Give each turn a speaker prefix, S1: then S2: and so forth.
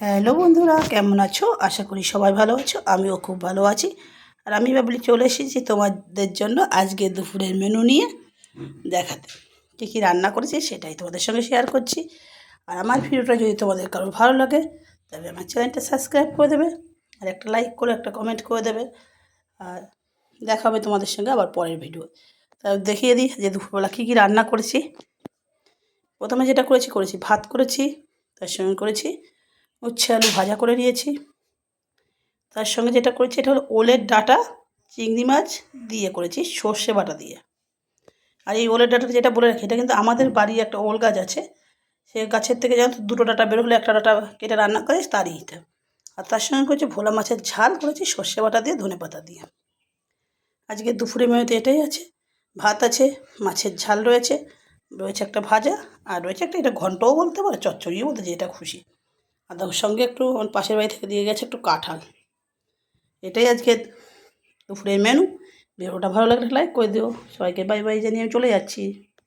S1: Hello বন্ধুরা, কেমন আছো? আশা করি সবাই ভালো আছো, আমিও খুব ভালো আছি। আর আমি ভাবলি চলে এসেছি তোমাদের জন্য আজকে দুপুরের মেনু নিয়ে দেখাতে। কী কী রান্না করেছি সেটাই তোমাদের সঙ্গে শেয়ার করছি। আর আমার ভিডিওটা যদি তোমাদের কারও ভালো লাগে, তবে আমার চ্যানেলটা সাবস্ক্রাইব করে দেবে, আর একটা লাইক করে, একটা কমেন্ট করে দেবে। আর দেখা হবে তোমাদের সঙ্গে আবার পরের ভিডিও তা দেখিয়ে দিই যে দুপুরবেলা কী কী রান্না করেছি। প্রথমে যেটা করেছি করেছি ভাত করেছি, তার সঙ্গে করেছি উচ্ছে আলু ভাজা করে নিয়েছি। তার সঙ্গে যেটা করেছি এটা হলো ওলের ডাটা, চিংড়ি মাছ দিয়ে করেছি, সর্ষে বাটা দিয়ে। আর এই ওলের ডাটাটা যেটা বলে রাখি, এটা কিন্তু আমাদের বাড়ির একটা ওল গাছ আছে। সে গাছের থেকে যেন দুটো ডাটা বের হলে একটা ডাটা কেটে রান্না করে তারই এটা। আর তার সঙ্গে করেছি ভোলা মাছের ঝাল, করেছি সর্ষে বাটা দিয়ে, ধনে পাতা দিয়ে। আজকে দুপুরে মেনুতে এটাই আছে। ভাত আছে, মাছের ঝাল রয়েছে রয়েছে একটা ভাজা, আর রয়েছে একটা এটা ঘন্টও বলতে পারে, চচ্চড়িও বলতে যে এটা খুশি। আর সঙ্গে একটু আমার পাশের বাড়ি থেকে দিয়ে গেছে একটু কাঁঠাল। এটাই আজকে দুপুরের মেনু ভিডিওটা ভালো লাগলে লাইক করে দিও। সবাইকে বাই বাই জানিয়ে আমি চলে যাচ্ছি।